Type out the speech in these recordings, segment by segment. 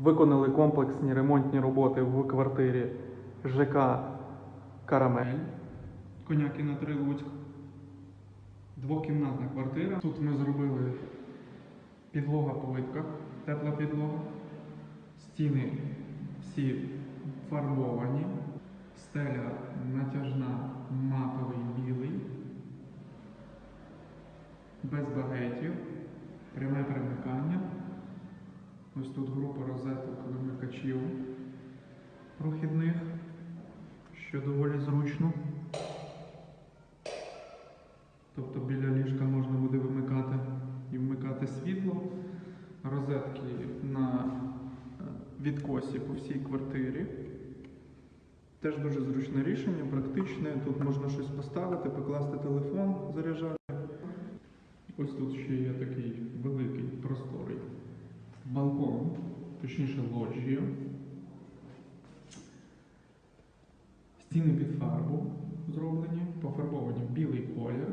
Виконали комплексні ремонтні роботи в квартирі ЖК Карамель. Конякіна 3 Луцьк. Двокімнатна квартира. Тут ми зробили підлога плитка, тепла підлога. Стіни всі фарбовані. Стеля натяжна, матовий білий. Без багетів. Пряме примикання. Ось тут група розеток вимикачів прохідних, що доволі зручно. Тобто біля ліжка можна буде вимикати і вмикати світло. Розетки на е, відкосі по всій квартирі. Теж дуже зручне рішення, практичне. Тут можна щось поставити, покласти телефон, заряджати. Ось тут ще є такий великий просторий балкон, точніше лоджія. Стіни під фарбу зроблені, пофарбовані в білий колір.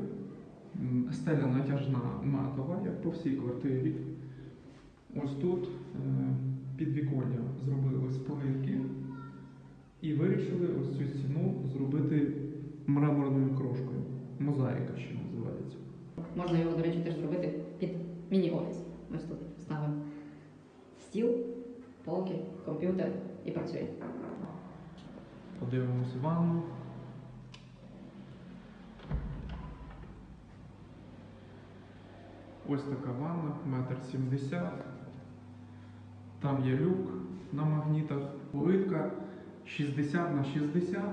Стеля натяжна матова, як по всій квартирі. Ось тут е, підвіконня зробили з і вирішили ось цю стіну зробити мраморною крошкою. Мозаїка ще називається. Можна його, до речі, теж зробити під міні-офіс. Ось тут полки, комп'ютер і працює. Подивимось ванну. Ось така ванна, метр сімдесят. Там є люк на магнітах, плитка 60 на 60.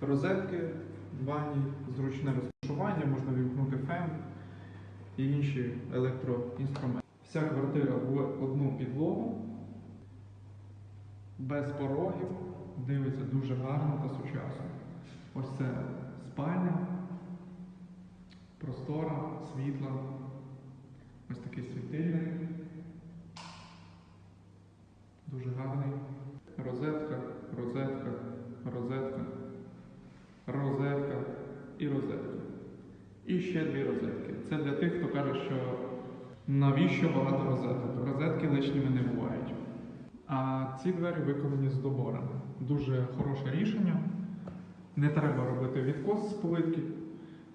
Розетки в ванні, зручне розташування, можна вімкнути фен і інші електроінструменти. Вся квартира в одну підлогу без порогів, дивиться дуже гарно та сучасно. Ось це спальня, простора, світла, ось такий світильник. Дуже гарний. Розетка, розетка, розетка, розетка і розетка. І ще дві розетки. Це для тих, хто каже, що навіщо багато розеток. Розетки лишніми не бувають. А ці двері виконані з доборами. Дуже хороше рішення. Не треба робити відкос з плитки,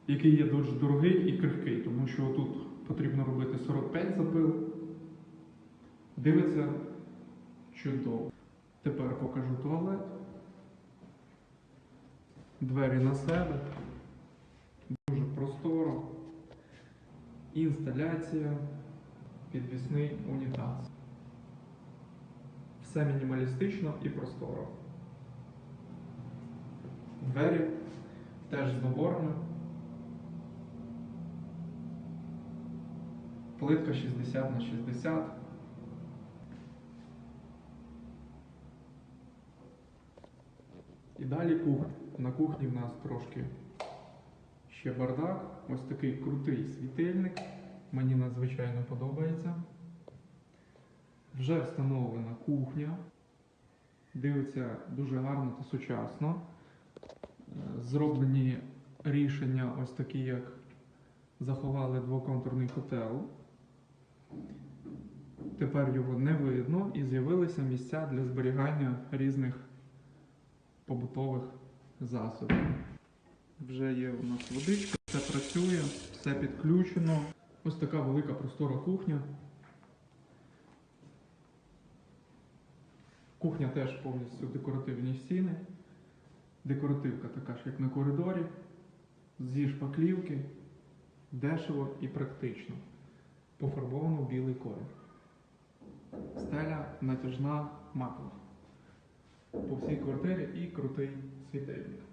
який є дуже дорогий і крихкий, тому що тут потрібно робити 45 запил. Дивиться чудово. Тепер покажу туалет. Двері на себе. Дуже просторо. Інсталяція, підвісний унітаз. Все мінімалістично і просторо. Двері теж з наборами. Плитка 60 на 60. І далі кухня. На кухні в нас трошки ще бардак. Ось такий крутий світильник. Мені надзвичайно подобається. Вже встановлена кухня. Дивиться дуже гарно та сучасно. Е, Зроблені рішення, ось такі, як заховали двоконтурний котел. Тепер його не видно і з'явилися місця для зберігання різних побутових засобів. Вже є у нас водичка, все працює, все підключено. Ось така велика простора кухня. Кухня теж повністю декоративні стіни. Декоративка така ж, як на коридорі, зі шпаклівки, дешево і практично. Пофарбовано в білий колір. Стеля натяжна матова. По всій квартирі і крутий світильник.